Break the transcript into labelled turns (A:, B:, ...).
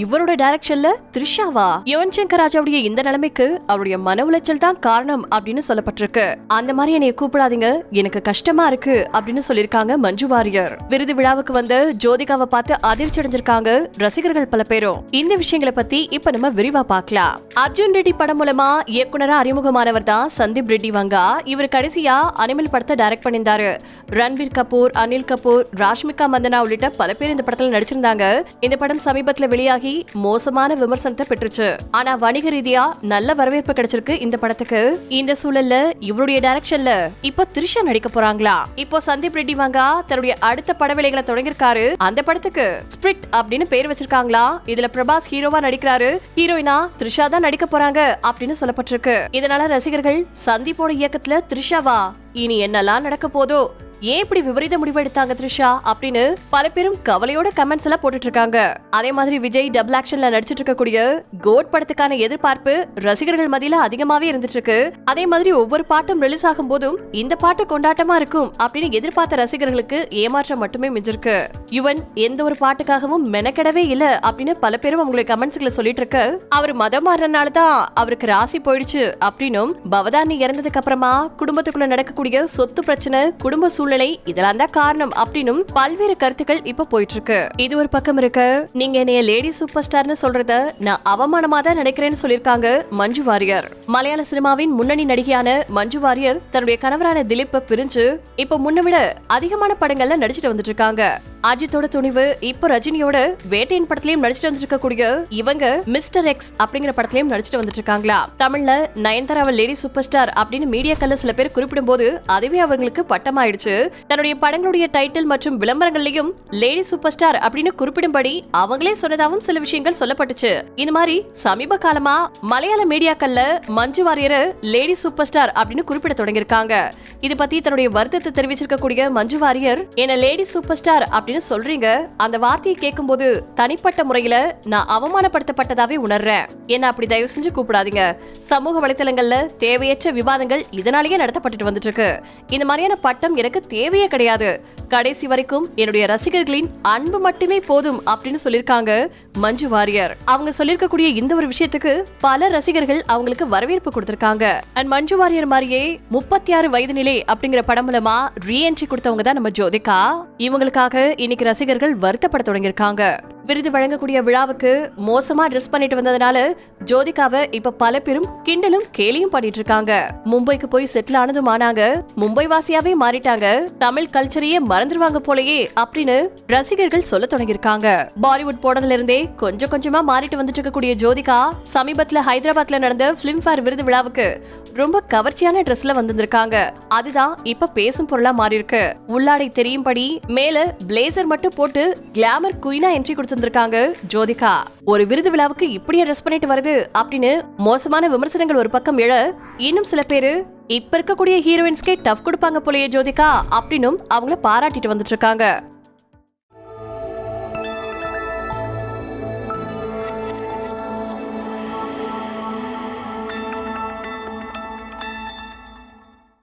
A: இவரோட டைரக்ஷன்ல த்ரிஷாவா? யுவன் சங்கர் ராஜாவுடைய இந்த நிலைமைக்கு அவருடைய மன உளைச்சல் தான் காரணம் அப்படின்னு சொல்லப்பட்டிருக்கு. அந்த மாதிரி என்னைய கூப்பிடாதீங்க. எனக்கு கஷ்டமா இருக்கு அப்படின்னு சொல்லியிருக்காங்க மஞ்சு வாரியர். விருது விழாவுக்கு வந்து ஜோதிகாவை பார்த்து அதிர்ச்சி அடைஞ்சிருக்காங்க ரசிகர்கள் பல பேரும். இந்த விஷயங்களை பத்தி இப்ப நம்ம விரிவா பார்க்கலாம். அர்ஜுன் ரெட்டி படம் மூலமா இயக்குனரா அறிமுகமானவர் தான் சந்தீப் ரெட்டி வங்கா. இவர் கடைசியா அனிமல் படத்தை டைரக்ட் பண்ணியிருந்தாரு. ரன்வீர் கபூர் அனில் கபூர் ராஷ்மிகா மந்தனா உள்ளிட்ட பல பேர் இந்த படத்துல நடிச்சிருந்தாங்க. இந்த படம் சமீபத்துல வெளியாகி மோசமான விமர்சனத்தை பெற்றுச்சு. ஆனா வணிக ரீதியா நல்ல வரவேற்பு கிடைச்சிருக்கு இந்த படத்துக்கு. இந்த சூழல்ல இவருடைய டைரக்ஷன்ல இப்போ த்ரிஷா நடிக்க போறாங்களா? இப்போ சந்தீப் ரெட்டி வாங்கா தன்னுடைய அடுத்த படவேளைகளை தொடங்கியிருக்காரு. அந்த படத்துக்கு ஸ்பிரிட் அப்படின்னு பேர் வச்சிருக்காங்களா? இதுல பிரபாஸ் ஹீரோவா நடிக்கிறாரு. ஹீரோயினா த்ரிஷா தான் நடிக்க போறாங்க அப்படின்னு சொல்லப்பட்டிருக்கு. இதனால ரசிகர்கள் சந்தீப்போட இயக்கத்துல த்ரிஷாவா இனி என்னெல்லாம் நடக்க போதோ ஏன் இப்படி விபரீத முடிவு எடுத்தாங்க த்ரிஷா? அப்படின்னு பல பேரும் கவலையோட கமெண்ட்ஸ் எல்லாம் போட்டுட்டு இருக்காங்க அதே மாதிரி விஜய் டபுள் ஆக்ஷன்ல நடிச்சிட்டு இருக்கக்கூடிய கோட் படத்துக்கான எதிர்பார்ப்பு ரசிகர்கள் மத்தியில அதிகமாவே இருந்துட்டு இருக்கு அதே மாதிரி ஒவ்வொரு பாட்டும் ரிலீஸ் ஆகும் போதும் இந்த பாட்டு கொண்டாட்டமா இருக்கும் அப்படின்னு எதிர்பார்த்த ரசிகர்களுக்கு ஏமாற்றம் மட்டுமே மிஞ்சிருக்கு. யுவன் எந்த ஒரு பாட்டுக்காகவும் மெனக்கெடவே இல்ல அப்படின்னு பல பேரும் அவங்களை கமெண்ட்ஸ்ல சொல்லிட்டு இருக்க அவர் மதம் மாறினால தான் அவருக்கு ராசி போயிடுச்சு அப்படின்னும் பவதானி இறந்ததுக்கு அப்புறமா குடும்பத்துக்குள்ள நடக்கக்கூடிய சொத்து பிரச்சனை குடும்ப சூழ்நிலை இதெல்லாம் தான் காரணம் அப்படின்னும் பல்வேறு கருத்துக்கள் இப்ப போயிட்டு இருக்கு இது ஒரு பக்கம் இருக்கு. நீங்க என்னைய லேடி சூப்பர் ஸ்டார்னு சொல்றத நான் அவமானமா தான் நினைக்கிறேன்னு சொல்லிருக்காங்க மஞ்சு வாரியர். மலையாள சினிமாவின் முன்னணி நடிகையான மஞ்சு வாரியர் தன்னுடைய கணவரான திலீப்பை பிரிஞ்சு இப்ப முன்ன விட அதிகமான படங்கள்ல நடிச்சிட்டு வந்துட்டு இருக்காங்க. அஜித்தோட துணிவு இப்போ ரஜினியோட வேட்டையின் படத்திலயும் நடிச்சிட்டு வந்துருக்கக்கூடிய இவங்க மிஸ்டர் எக்ஸ் அப்படிங்கிற படத்திலயும் நடிச்சிட்டு வந்துட்டு இருக்காங்களா தமிழ்ல நயன்தாராவை லேடி சூப்பர் ஸ்டார் அப்படின்னு மீடியாக்கள்ல சில பேர் குறிப்பிடும் போது அதுவே அவங்களுக்கு பட்டமாயிடுச்சு. தன்னுடைய படங்களுடைய டைட்டில் மற்றும் விளம்பரங்கள்லயும் லேடி சூப்பர் ஸ்டார் அப்படின்னு குறிப்பிடும்படி அவங்களே சொன்னதாகவும் சில விஷயங்கள் சொல்லப்பட்டுச்சு. இந்த மாதிரி சமீப காலமா மலையாள மீடியாக்கள்ல மஞ்சு வாரியரை லேடி சூப்பர் ஸ்டார் அப்படின்னு குறிப்பிட தொடங்கியிருக்காங்க. இது பத்தி தன்னுடைய வருத்தத்தை தெரிவிச்சிருக்கக்கூடிய மஞ்சு வாரியர் என்ன லேடி சூப்பர் ஸ்டார் அப்படின்னு சொல்றீங்க. அந்த வார்த்தையை கேட்கும்போது தனிப்பட்ட முறையில நான் அவமானப்படுத்தப்பட்டதாவே உணர்றேன். என்ன அப்படி தயவு செஞ்சு கூப்பிடாதீங்க. சமூக வலைத்தளங்கள்ல தேவையற்ற விவாதங்கள் இதனாலேயே நடத்தப்பட்டுட்டு வந்துட்டு இருக்கு இந்த மாதிரியான பட்டம் எனக்கு தேவையே கிடையாது. கடைசி வரைக்கும் என்னுடைய ரசிகர்களின் அன்பு மட்டுமே போதும் அப்படின்னு சொல்லிருக்காங்க மஞ்சு வாரியர். அவங்க சொல்லிருக்கக்கூடிய இந்த ஒரு விஷயத்துக்கு பல ரசிகர்கள் அவங்களுக்கு வரவேற்பு கொடுத்திருக்காங்க. அண்ட் மஞ்சு வாரியர் மாதிரியே முப்பத்தி ஆறு வயது நிலை அப்படிங்கிற படம் மூலமா ரீஎன்ட்ரி கொடுத்தவங்க தான் நம்ம ஜோதிகா. இவங்களுக்காக இன்னைக்கு ரசிகர்கள் வருத்தப்பட தொடங்கியிருக்காங்க. விருது வழங்கக்கூடிய விழாவுக்கு மோசமா ட்ரெஸ் பண்ணிட்டு வந்ததுனால ஜோதிகாவை இப்ப பல பேரும் கிண்டலும் கேலியும் பண்ணிட்டு இருக்காங்க. மும்பைக்கு போய் செட்டில் ஆனதும் ஆனாங்க. மும்பை வாசியாவே மாறிட்டாங்க. தமிழ் கல்ச்சரையே மறந்துடுவாங்க போலயே அப்படின்னு ரசிகர்கள் சொல்ல தொடங்கியிருக்காங்க. பாலிவுட் போனதுல இருந்தே கொஞ்சம் கொஞ்சமா மாறிட்டு வந்துட்டு இருக்கக்கூடிய ஜோதிகா சமீபத்துல ஹைதராபாத்ல நடந்த பிலிம்ஃபேர் விருது விழாவுக்கு ரொம்ப கவர்ச்சியான ட்ரெஸ்ல வந்திருக்காங்க அதுதான் இப்ப பேசும் பொருளா மாறி இருக்கு உள்ளாடை தெரியும்படி மேல பிளேசர் மட்டும் போட்டு கிளாமர் குயினா என்ட்ரி கொடுத்து தந்திருக்காங்க. ஜோதிகா ஒரு விருது விழாவுக்கு இப்படியே ட்ரெஸ் பண்ணிட்டு வருது அப்படின்னு மோசமான விமர்சனங்கள் ஒரு பக்கம் எழ இன்னும் சில பேரு இப்ப இருக்கக்கூடிய ஹீரோயின்ஸ்க்கே டஃப் கொடுப்பாங்க போலயே ஜோதிகா அப்படின்னும் அவங்கள பாராட்டிட்டு வந்துட்டு இருக்காங்க.